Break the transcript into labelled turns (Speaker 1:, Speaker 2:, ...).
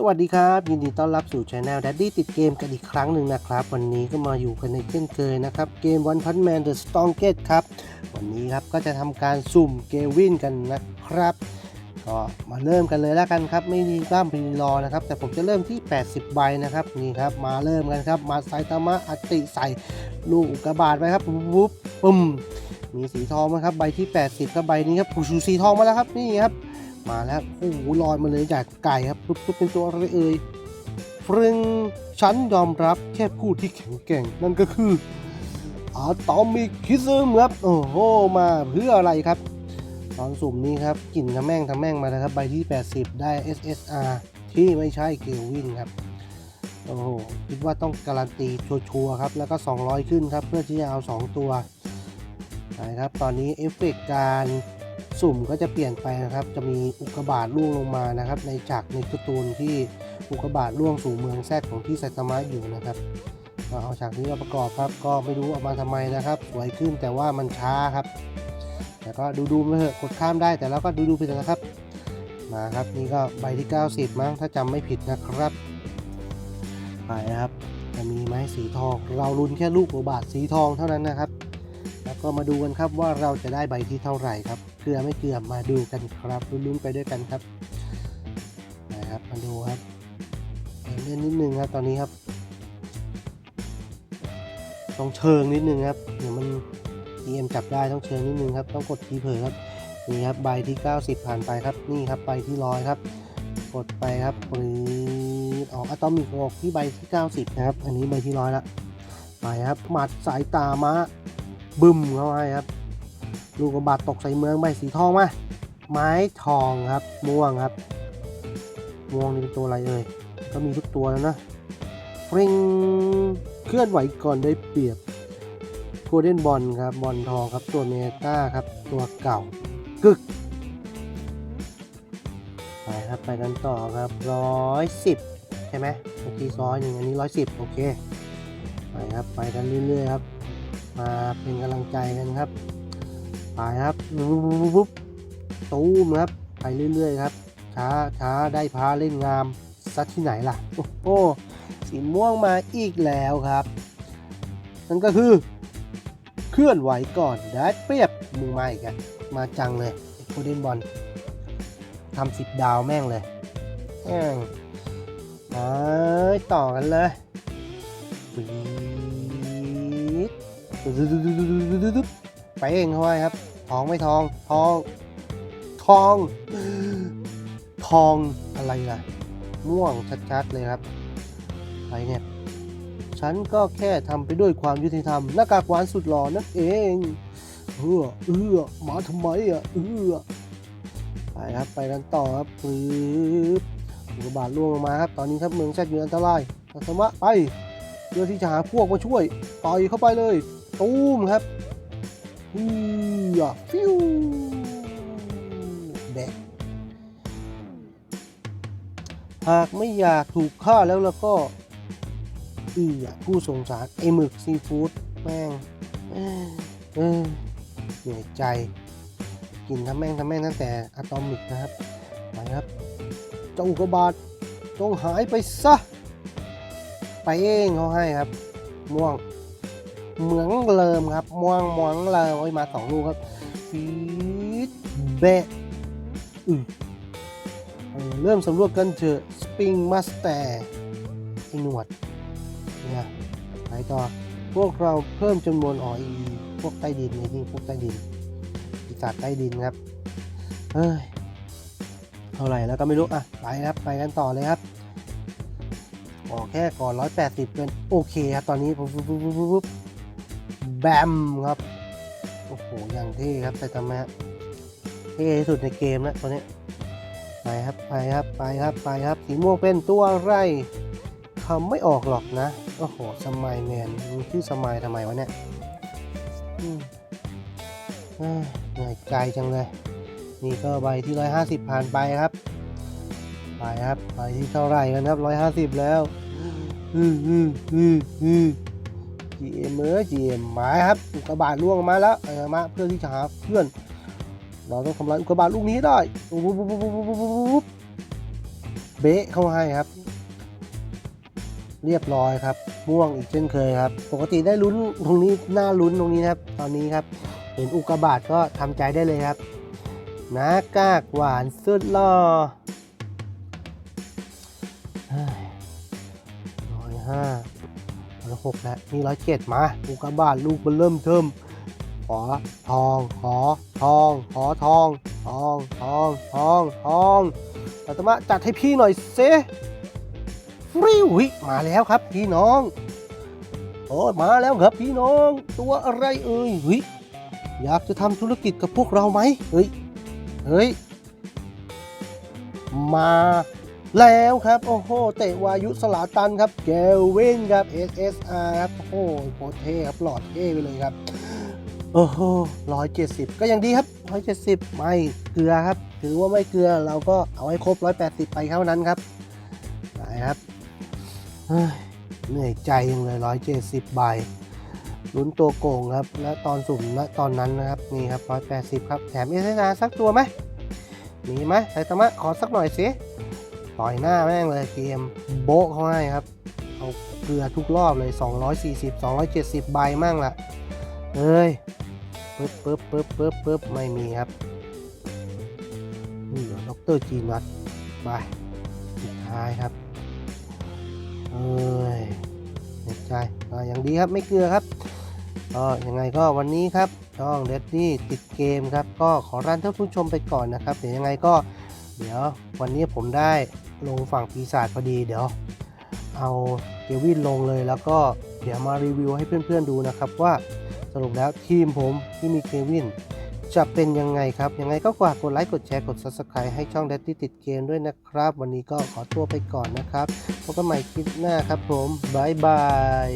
Speaker 1: สวัสดีครับ ยินดีต้อนรับสู่ช anel Daddy ติดเกมกันอีกครั้งหนึ่งนะครับ วันนี้ก็มาอยู่กันในเช่นเคยนะครับ เกม One Punch Man The Strongest ครับ วันนี้ครับก็จะทำการสุ่มเกวินกันนะครับ ก็มาเริ่มกันเลยแล้วกันครับ ไม่มีกล้ามพรีรอนะครับ แต่ผมจะเริ่มที่ 80 ใบนะครับ นี่ครับ มาเริ่มกันครับ มาไซตามะอติใส่ลูกอุกกาบาตไปครับวุ๊บปุ่มมีสีทองนะครับ ใบที่ 80ครับใบนี้ครับผูชูสีทองมาแล้วครับ นี่ครับ มาแล้วโอ้โหลอยมาเลยจากไก่ครับปุ๊บปุ๊บเป็นตัวอะไรเอ่ยฟรึงฉันยอมรับแค่ผู้ที่แข็งแกร่ง นั่นก็คืออะตอมิกคิซึมครับโอ้โหมาเพื่ออะไรครับ ตอนสุ่มนี้ครับกลิ่นทำแม่งทำแม่งมาแล้วครับใบที่ 80 ได้ SSR ที่ไม่ใช่เกลวินครับโอ้โหคิดว่าต้องการันตีชัวร์ครับ แล้วก็ 200 ขึ้นครับ เพื่อที่จะเอา 2 ตัวนะครับ ตอนนี้เอฟเฟกต์การ สุ่มก็จะเปลี่ยนไปนะครับ จะมีอุกกาบาตล่วงลงมานะครับ ในฉากในการ์ตูนที่อุกกาบาตล่วงสู่เมืองแซดของที่ไซตามะอยู่นะครับก็เอาฉากนี้มาประกอบครับ ก็ไม่รู้เอามาทำไมนะครับ สวยขึ้นแต่ว่ามันช้าครับ แต่ก็ดูดูไปเถอะกดข้ามได้แต่แล้วก็ดูดูไปเถอะนะครับมาครับนี่ก็ใบที่ 90 มั้งถ้าจำไม่ผิดนะครับไปนะครับจะมีไหมสีทอง เราลุ้นแค่ลูกอุกบาตสีทองเท่านั้นนะครับ แล้วก็มาดูกันครับว่าเราจะได้ใบที่เท่าไหร่ครับ เกลือไม่เกลือมาดูกันครับลุ้นๆไปด้วยกันครับนะครับมาดูครับเล่นนิดนึงครับตอนนี้ครับต้องเชิงนิดนึงครับเดี๋ยวมัน EM จับได้ต้องเชิงนิดนึงครับต้องกดทีเผยครับนี่ครับใบที่ 90 ผ่านไปครับนี่ครับใบที่ร้อยครับ กดไปครับปรีดออกอะตอมิกออกที่ใบที่ 90 นะครับ อันนี้ใบที่ร้อยละไปครับหมัดสายตามะบึ้มเข้าให้ครับ ลูกกระบาดตกใส่เมืองใบสีทองมา ไม้ทองครับ ม่วงครับ ม่วงนี่เป็นตัวอะไรเอ่ย ก็มีทุกตัวแล้วนะฟริงเคลื่อนไหวก่อนได้เปรียบโกลเด้นบอลครับ บอลทองครับ ตัวเมตาครับ ตัวเก่ากึก ไปครับ ไปกันต่อครับร้อยสิบใช่ไหมเมื่อกี้ร้อยหนึ่งอันนี้ร้อยสิบโอเค ไปครับ ไปกันเรื่อยๆครับ มาเป็นกำลังใจกันครับ ไปครับวุบตูมครับไปเรื่อยๆครับช้าช้าได้พาเล่นงามสักที่ไหนล่ะ โอ้โหสีม่วงมาอีกแล้วครับ นั่นก็คือ เคลื่อนไหวก่อนได้เปรียบมึงมาอีกอะมาจังเลยโคเดนบอลทำสิบดาวแม่งเลยแม่งไปต่อกันเลยปีด ไปเองเขาไว้ครับ ทองไม่ทอง ทอง ทอง ทองอะไรล่ะ ม่วงชัดๆเลยครับไปเนี่ย ฉันก็แค่ทำไปด้วยความยุติธรรม หน้ากากหวานสุดหล่อนั่นเอง เออเออมาทำไมอะเออไปครับ ไปกันต่อครับปึ๊บอุกบาตล่วงลงมาครับ ตอนนี้ครับเมืองแซดอยู่อันตรายตัสมะไปเพื่อที่จะหาพวกมาช่วย ต่อยเข้าไปเลย ตูมครับ อือฟิวแดกหากไม่อยากถูกฆ่าแล้วแล้วก็อือผู้สงสารไอหมึกซีฟู้ดแม่งเออเหนื่อยใจ กินทั้งแม่งทั้งแม่งตั้งแต่อะตอมิกนะครับไปครับเจ้าอุกกาบาตจงหายไปซะ ไปเองเขาให้ครับ ม่วง เหมืองเลิมครับม่วงม่วงเลิมโอ้ยมาสองลูกครับฟีดเบะอือเริ่มสำรวจกันเถอะสปริงมาสเตอร์ไอหนวดเนี่ยไปต่อพวกเราเพิ่มจำนวนอ๋ออีพวกใต้ดินนี่พวกใต้ดินปีศาจใต้ดินครับเฮ้ยเท่าไหร่แล้วก็ไม่รู้อะไปครับไปกันต่อเลยครับขอแค่ก่อน 180 เป็นโอเคครับ ตอนนี้ปุ๊บปุ๊บปุ๊บปุ๊บปุ๊บ แบมครับ โอ้โห อย่างเท่ครับไซตามะเท่ที่สุดในเกมแล้วตัวนี้ ไปครับ ไปครับ ไปครับ ไปครับ สีม่วงเป็นตัวอะไรคำไม่ออกหรอกนะ โอ้โห สมัยแมนมีชื่อสมัยทำไมวะเนี่ยอืมเอ้ยเหนื่อยใจจังเลย นี่ก็ใบที่ 150 ผ่านไปครับ ไปครับไปที่เท่าไหร่กันครับร้อยห้าสิบแล้ว อืออืออืออือ GM เออ GM หมาครับอุกกาบาตล่วงมาแล้วไอ้มาเพื่อที่จะหาเพื่อน เราต้องทำลายอุกกาบาตลูกนี้ได้ปุ๊บปุ๊บปุ๊บปุ๊บปุ๊บเบะเข้าให้ครับ เรียบร้อยครับ ม่วงอีกเช่นเคยครับ ปกติได้ลุ้นตรงนี้น่าลุ้นตรงนี้นะครับ ตอนนี้ครับ เห็นอุกกาบาตก็ทำใจได้เลยครับนากากหวานสุดหล่อร้อยห้า ร้อยหกแล้วนี่ร้อยเจ็ดมาอุกกาบาตลูกมันเริ่มเทิมขอทองขอทองขอทองทองทองทองทองตัตมะจัดให้พี่หน่อยเซฟริวิมาแล้วครับพี่น้องโอ้มาแล้วครับพี่น้อง ตัวอะไรเอ่ยเฮ้ยอยากจะทำธุรกิจกับพวกเราไหมเฮ้ยเฮ้ยมา แล้วครับโอ้โหเตะวายุสลาตันครับเกลวินครับ SSR ครับโอ้โหโคตรเท่ครับหลอดเท่ไปเลยครับโอ้โหร้อยเจ็ดสิบก็ยังดีครับร้อยเจ็ดสิบไม่เกลือครับ ถือว่าไม่เกลือเราก็เอาให้ครบร้อยแปดสิบไปเท่านั้นครับไปครับเฮ้ยเหนื่อยใจยังเลยร้อยเจ็ดสิบใบลุ้นตัวโกงครับ และตอนสุ่มณตอนนั้นนะครับนี่ครับร้อยแปดสิบครับแถมเอสนาสักตัวไหมมีไหมไซตามะขอสักหน่อยสิ ต่อยหน้าแม่งเลยเกมโบ๊ะเขาให้ครับ เอาเกลือทุกรอบเลย 240 270 ใบมั่งละเอ้ยปึ๊บปึ๊บปึ๊บปึ๊บปึ๊บไม่มีครับนี่เหรอด็อกเตอร์จีนัทไปสุดท้ายครับเอ้ยเสียใจก็ยังดีครับไม่เกลือครับก็ยังไงก็วันนี้ครับช่องเดดดี้ติดเกมครับ ก็ขอรันท่านผู้ชมไปก่อนนะครับ เดี๋ยวยังไงก็ เดี๋ยววันนี้ผมได้ ลงฝั่งปีศาจพอดีเดี๋ยว เอาเกวินลงเลยแล้วก็เดี๋ยวมารีวิวให้เพื่อนๆดูนะครับว่าสรุปแล้วทีมผมที่มีเกวินจะเป็นยังไงครับ ยังไงก็ฝากกดไลค์ กดแชร์ กด Subscribe ให้ช่องแดดดี้ติดเกมด้วยนะครับ วันนี้ก็ขอตัวไปก่อนนะครับพบกันใหม่คลิปหน้าครับผม บ๊ายบาย